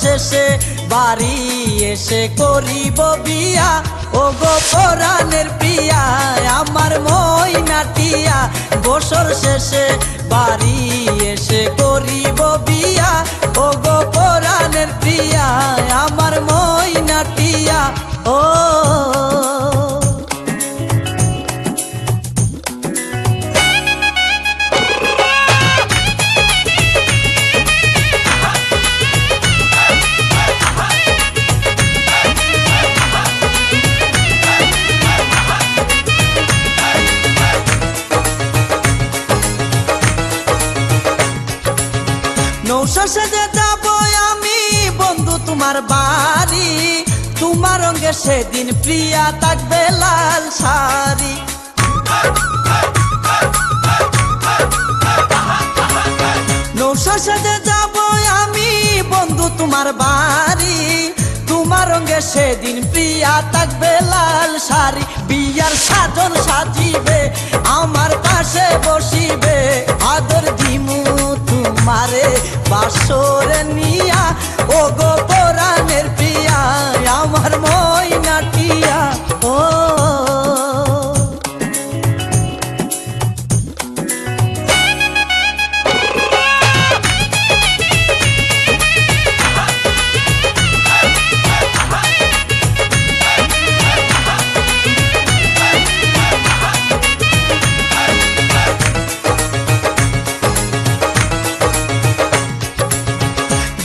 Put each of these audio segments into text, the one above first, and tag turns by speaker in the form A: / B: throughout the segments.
A: শেষে বাড়ি এসে করিব বিয়া। ও গো পরাণের পিয়া, আমার মইনাটিয়া বছর শেষে বাড়ি এসে করিব বিয়া। সেজে যাব আমি, বন্ধু তোমার বাড়ি। তোমার রঙে সেদিন প্রিয়া থাকবে লাল শাড়ি। নৌশা সেজে যাব আমি, বন্ধু তোমার বাড়ি। তোমার রঙে সেদিন প্রিয়া থাকবে লাল শাড়ি। বিয়ার সাজন সাজিবে, আমার পাশে বসিবে। বাসরে নিয়া ও গো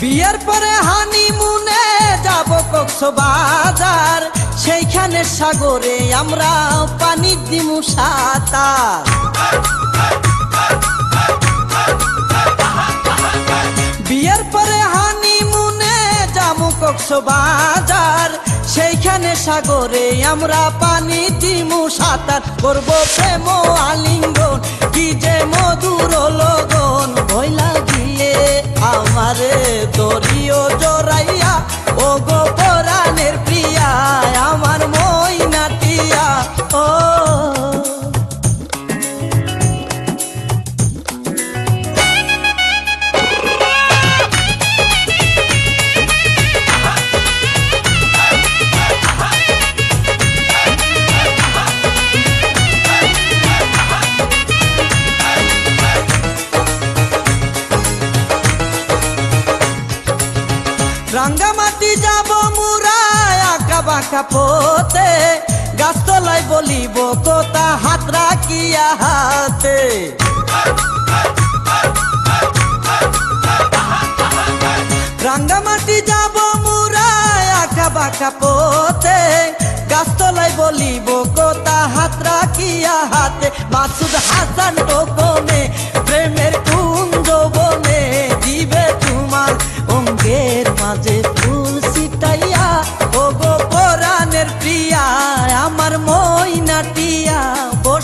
A: বিয়ের পরে হানিমুনে যাব কক্সবাজার। সেইখানে সাগরে আমরা পানি দিমু সাঁতার। বিয়ের পরে হানিমুনে যাব কক্সবাজার। সেইখানে সাগরে আমরা পানি দিমু সাঁতার। করব প্রেম আলিঙ্গন, কি যে মধুর লাগিয়ে আমারে দরিও জড়াইয়া রাঙ্গামাটি যাব মুরায় আঁকা বাঁকা পথে। গাছতলায় বলিব কোথা হাত রাখিয়া হাতে। রাঙ্গামাটি যাব মুরায় আঁকা বাঁকা পথে। গাছতলায় বলিব কোথা হাত রাখিয়া হাতে। মাসুদ হাসান গোপনে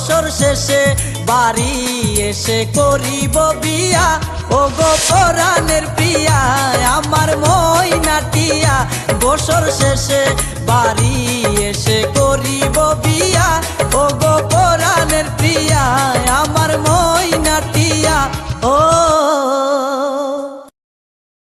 A: বছর শেষে বাড়ি এসে করিব বিয়া। ও গো পরাণের পিয়া আমার ময়নাটিয়া বছর শেষে বাড়ি এসে করিব বিয়া। ও গো